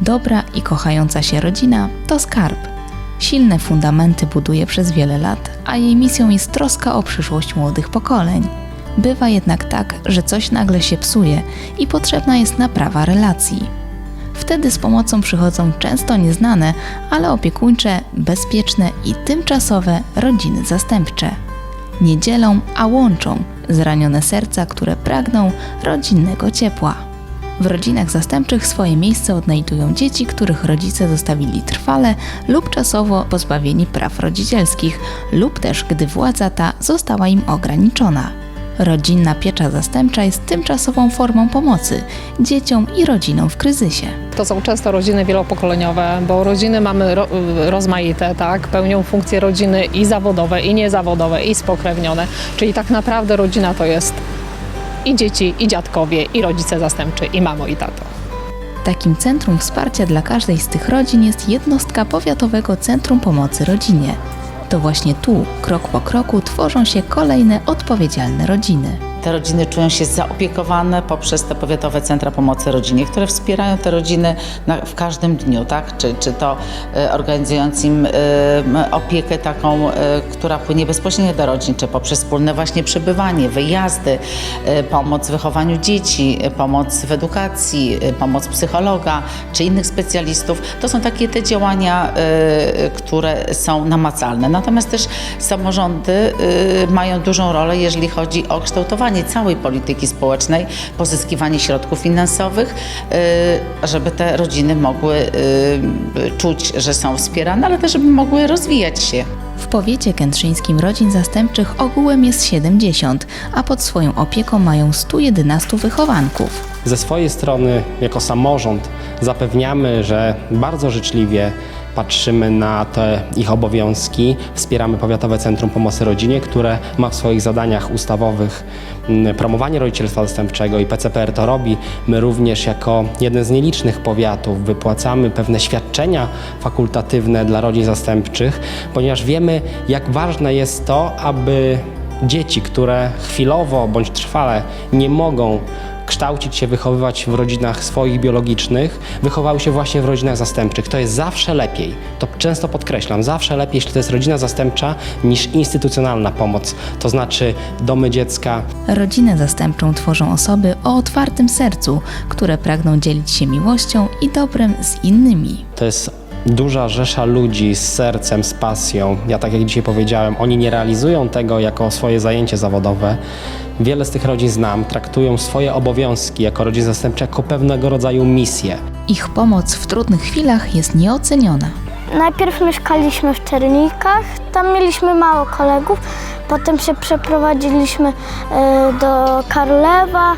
Dobra i kochająca się rodzina to skarb. Silne fundamenty buduje przez wiele lat, a jej misją jest troska o przyszłość młodych pokoleń. Bywa jednak tak, że coś nagle się psuje i potrzebna jest naprawa relacji. Wtedy z pomocą przychodzą często nieznane, ale opiekuńcze, bezpieczne i tymczasowe rodziny zastępcze. Nie dzielą, a łączą zranione serca, które pragną rodzinnego ciepła. W rodzinach zastępczych swoje miejsce odnajdują dzieci, których rodzice zostawili trwale lub czasowo pozbawieni praw rodzicielskich, lub też gdy władza ta została im ograniczona. Rodzinna piecza zastępcza jest tymczasową formą pomocy dzieciom i rodzinom w kryzysie. To są często rodziny wielopokoleniowe, bo rodziny mamy ro, rozmaite, tak? Pełnią funkcje rodziny i zawodowe, i niezawodowe, i spokrewnione. Czyli tak naprawdę rodzina to jest i dzieci, i dziadkowie, i rodzice zastępczy, i mamo, i tato. Takim centrum wsparcia dla każdej z tych rodzin jest jednostka Powiatowego Centrum Pomocy Rodzinie. To właśnie tu, krok po kroku, tworzą się kolejne odpowiedzialne rodziny. Te rodziny czują się zaopiekowane poprzez te powiatowe centra pomocy rodzinie, które wspierają te rodziny na, w każdym dniu, tak? Czy, czy to e, organizując im e, opiekę taką, e, która płynie bezpośrednio do rodzin, czy poprzez wspólne właśnie przebywanie, wyjazdy, pomoc w wychowaniu dzieci, pomoc w edukacji, pomoc psychologa, czy innych specjalistów. To są takie te działania, które są namacalne. Natomiast też samorządy mają dużą rolę, jeżeli chodzi o kształtowanie całej polityki społecznej, pozyskiwanie środków finansowych, y, żeby te rodziny mogły y, czuć, że są wspierane, ale też żeby mogły rozwijać się. W powiecie kętrzyńskim rodzin zastępczych ogółem jest 70, a pod swoją opieką mają 111 wychowanków. Ze swojej strony, jako samorząd, zapewniamy, że bardzo życzliwie patrzymy na te ich obowiązki. Wspieramy Powiatowe Centrum Pomocy Rodzinie, które ma w swoich zadaniach ustawowych mm, promowanie rodzicielstwa zastępczego i PCPR to robi. My również jako jeden z nielicznych powiatów wypłacamy pewne świadczenia fakultatywne dla rodzin zastępczych, ponieważ wiemy, jak ważne jest to, aby dzieci, które chwilowo bądź trwale nie mogą kształcić się, wychowywać w rodzinach swoich biologicznych, wychowały się właśnie w rodzinach zastępczych. To jest zawsze lepiej. To często podkreślam, zawsze lepiej, jeśli to jest rodzina zastępcza, niż instytucjonalna pomoc. To znaczy domy dziecka, Rodzinę zastępczą tworzą osoby o otwartym sercu, które pragną dzielić się miłością i dobrem z innymi. To jest duża rzesza ludzi z sercem, z pasją. Ja tak jak dzisiaj powiedziałem, oni nie realizują tego jako swoje zajęcie zawodowe. Wiele z tych rodzin znam, traktują swoje obowiązki jako rodzin zastępcze jako pewnego rodzaju misję. Ich pomoc w trudnych chwilach jest nieoceniona. Najpierw mieszkaliśmy w Czernikach, tam mieliśmy mało kolegów, potem się przeprowadziliśmy e, do Karlewa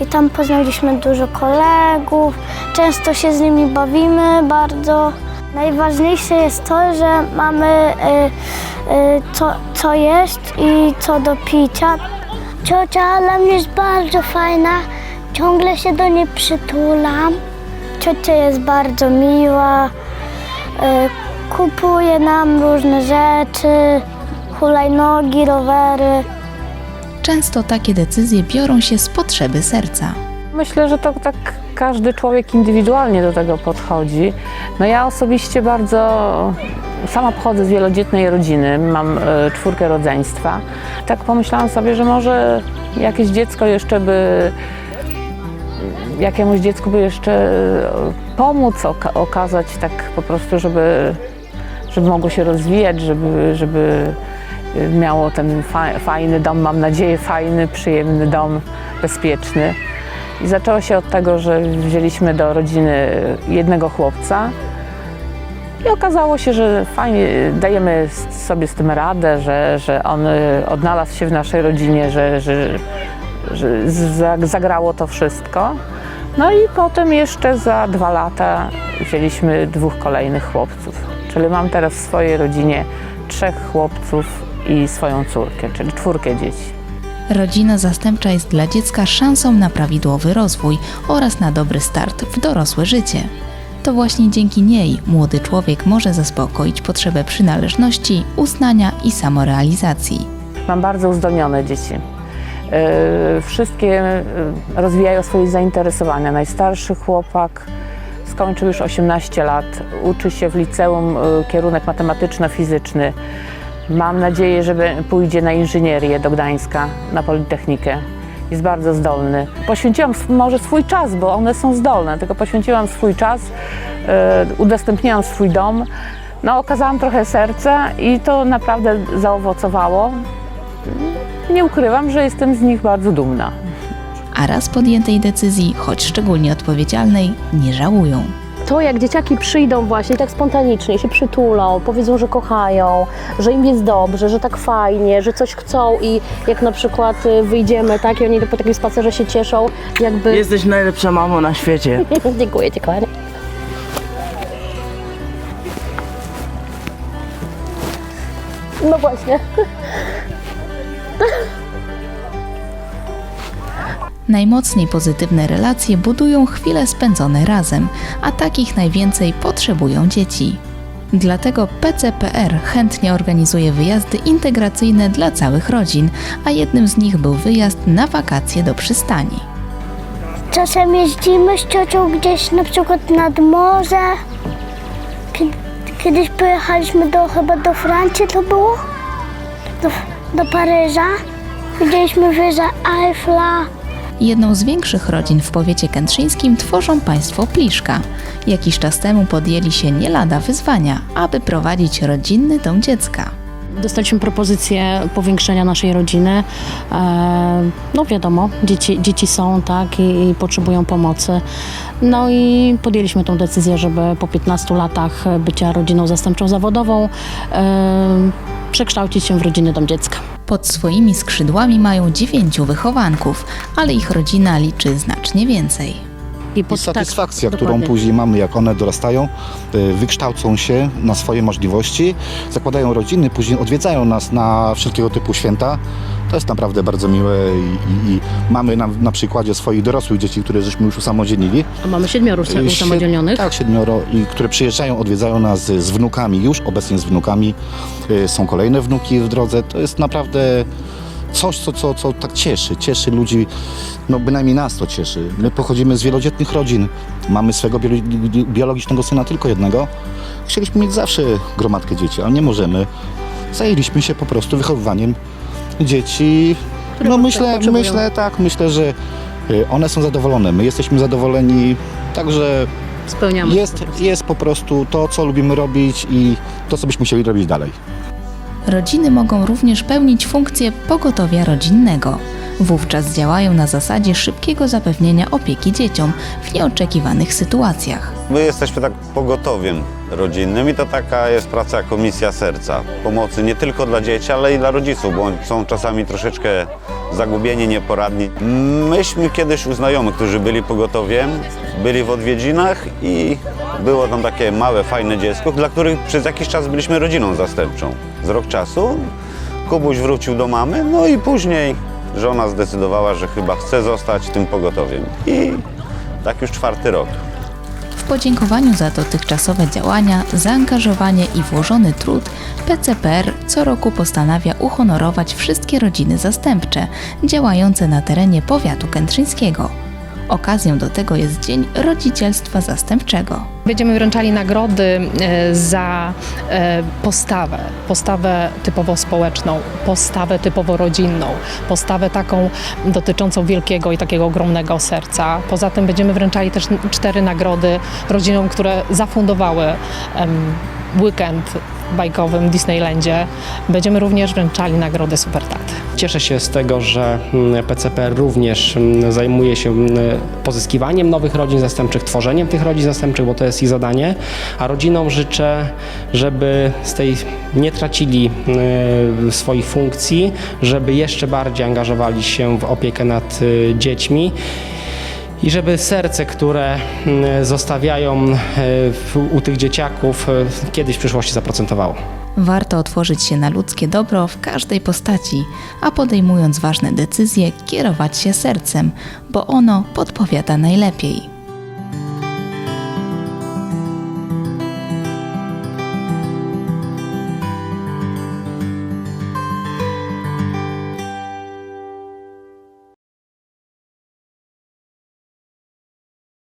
i tam poznaliśmy dużo kolegów. Często się z nimi bawimy bardzo. Najważniejsze jest to, że mamy e, e, co, co jeść i co do picia. Ciocia dla mnie jest bardzo fajna, ciągle się do niej przytulam. Ciocia jest bardzo miła. E, Kupuje nam różne rzeczy, hulajnogi, rowery. Często takie decyzje biorą się z potrzeby serca. Myślę, że to tak każdy człowiek indywidualnie do tego podchodzi. No ja osobiście bardzo sama pochodzę z wielodzietnej rodziny, mam e, czwórkę rodzeństwa. Tak pomyślałam sobie, że może jakieś dziecko jeszcze by jakiemuś dziecku by jeszcze e, pomóc, oka- okazać tak po prostu, żeby, żeby mogło się rozwijać, żeby, żeby e, miało ten fa- fajny dom, mam nadzieję, fajny, przyjemny dom, bezpieczny. I zaczęło się od tego, że wzięliśmy do rodziny jednego chłopca i okazało się, że fajnie dajemy sobie z tym radę, że, że on y, odnalazł się w naszej rodzinie, że, że, że za- zagrało to wszystko. No i potem jeszcze za dwa lata wzięliśmy dwóch kolejnych chłopców. Czyli mam teraz w swojej rodzinie trzech chłopców i swoją córkę, czyli czwórkę dzieci. Rodzina zastępcza jest dla dziecka szansą na prawidłowy rozwój oraz na dobry start w dorosłe życie. To właśnie dzięki niej młody człowiek może zaspokoić potrzebę przynależności, uznania i samorealizacji. Mam bardzo uzdolnione dzieci. Yy, Wszystkie yy, rozwijają swoje zainteresowania. Najstarszy chłopak skończył już 18 lat, uczy się w liceum y, kierunek matematyczno-fizyczny. Mam nadzieję, że pójdzie na inżynierię do Gdańska, na Politechnikę. Jest bardzo zdolny. Poświęciłam może swój czas, bo one są zdolne, tylko poświęciłam swój czas, y, udostępniłam swój dom. No, okazałam trochę serca i to naprawdę zaowocowało. Nie ukrywam, że jestem z nich bardzo dumna. A raz podjętej decyzji, choć szczególnie odpowiedzialnej, nie żałują. To, jak dzieciaki przyjdą właśnie tak spontanicznie, się przytulą, powiedzą, że kochają, że im jest dobrze, że tak fajnie, że coś chcą i jak na przykład y, wyjdziemy, tak, i oni po takim spacerze się cieszą, jakby... Jesteś najlepsza mamą na świecie. Dziękuję Ci, kochanie. No właśnie. Najmocniej pozytywne relacje budują chwile spędzone razem, a takich najwięcej potrzebują dzieci. Dlatego PCPR chętnie organizuje wyjazdy integracyjne dla całych rodzin, a jednym z nich był wyjazd na wakacje do przystani. Czasem jeździmy z ciocią gdzieś na przykład nad morze. Kiedy- Kiedyś pojechaliśmy do, chyba do Francji to było? Do, do Paryża. Widzieliśmy wieżę Eiffla. Jedną z większych rodzin w powiecie kętrzyńskim tworzą państwo Pliszka. Jakiś czas temu podjęli się nie lada wyzwania, aby prowadzić rodzinny dom dziecka. Dostaliśmy propozycję powiększenia naszej rodziny. E, No wiadomo, dzieci, dzieci są, tak, i, i potrzebują pomocy. No i podjęliśmy tą decyzję, żeby po 15 latach bycia rodziną zastępczą zawodową e, przekształcić się w rodzinny dom dziecka. Pod swoimi skrzydłami mają dziewięciu wychowanków, ale ich rodzina liczy znacznie więcej. I pod- tak, satysfakcja, którą dokładnie. później mamy, jak one dorastają, y, wykształcą się na swoje możliwości, zakładają rodziny, później odwiedzają nas na wszelkiego typu święta. To jest naprawdę bardzo miłe i, i, i mamy na, na przykładzie swoich dorosłych dzieci, które żeśmy już usamodzielnili. A mamy siedmioro y, usamodzielnionych. Tak, siedmioro, i które przyjeżdżają, odwiedzają nas z, z wnukami, już obecnie z wnukami. Y, Są kolejne wnuki w drodze. To jest naprawdę coś, co, co, co tak cieszy. Cieszy ludzi, no bynajmniej nas to cieszy. My pochodzimy z wielodzietnych rodzin. Mamy swego biolo- biologicznego syna tylko jednego. Chcieliśmy mieć zawsze gromadkę dzieci, ale nie możemy. Zajęliśmy się po prostu wychowywaniem dzieci. Które No myślę, potrzebują. myślę tak, myślę, że y, one są zadowolone. My jesteśmy zadowoleni. Także Spełniamy jest, jest po prostu to, co lubimy robić i to, co byśmy chcieli robić dalej. Rodziny mogą również pełnić funkcję pogotowia rodzinnego. Wówczas działają na zasadzie szybkiego zapewnienia opieki dzieciom w nieoczekiwanych sytuacjach. My jesteśmy tak pogotowiem rodzinnym i to taka jest praca jako misja serca. Pomocy nie tylko dla dzieci, ale i dla rodziców, bo są czasami troszeczkę zagubieni, nieporadni. Myśmy kiedyś u znajomych, którzy byli pogotowiem, byli w odwiedzinach i było tam takie małe, fajne dziecko, dla których przez jakiś czas byliśmy rodziną zastępczą. Z rok czasu Kubuś wrócił do mamy, no i później żona zdecydowała, że chyba chce zostać tym pogotowiem. I tak już czwarty rok. Podziękowaniu za dotychczasowe działania, zaangażowanie i włożony trud, PCPR co roku postanawia uhonorować wszystkie rodziny zastępcze działające na terenie powiatu kętrzyńskiego. Okazją do tego jest Dzień Rodzicielstwa Zastępczego. Będziemy wręczali nagrody e, za e, postawę, postawę typowo społeczną, postawę typowo rodzinną, postawę taką dotyczącą wielkiego i takiego ogromnego serca. Poza tym będziemy wręczali też cztery nagrody rodzinom, które zafundowały weekend bajkowym Disneylandzie. Będziemy również wręczali nagrody Supertaty. Cieszę się z tego, że mm, PCPR również mm, zajmuje się mm, pozyskiwaniem nowych rodzin zastępczych, tworzeniem tych rodzin zastępczych, bo to jest ich zadanie, a rodzinom życzę, żeby z tej nie tracili y, swoich funkcji, żeby jeszcze bardziej angażowali się w opiekę nad y, dziećmi. I żeby serce, które mm, zostawiają w- u tych dzieciaków, y, kiedyś w przyszłości zaprocentowało. Warto otworzyć się na ludzkie dobro w każdej postaci, a podejmując ważne decyzje, kierować się sercem, bo ono podpowiada najlepiej.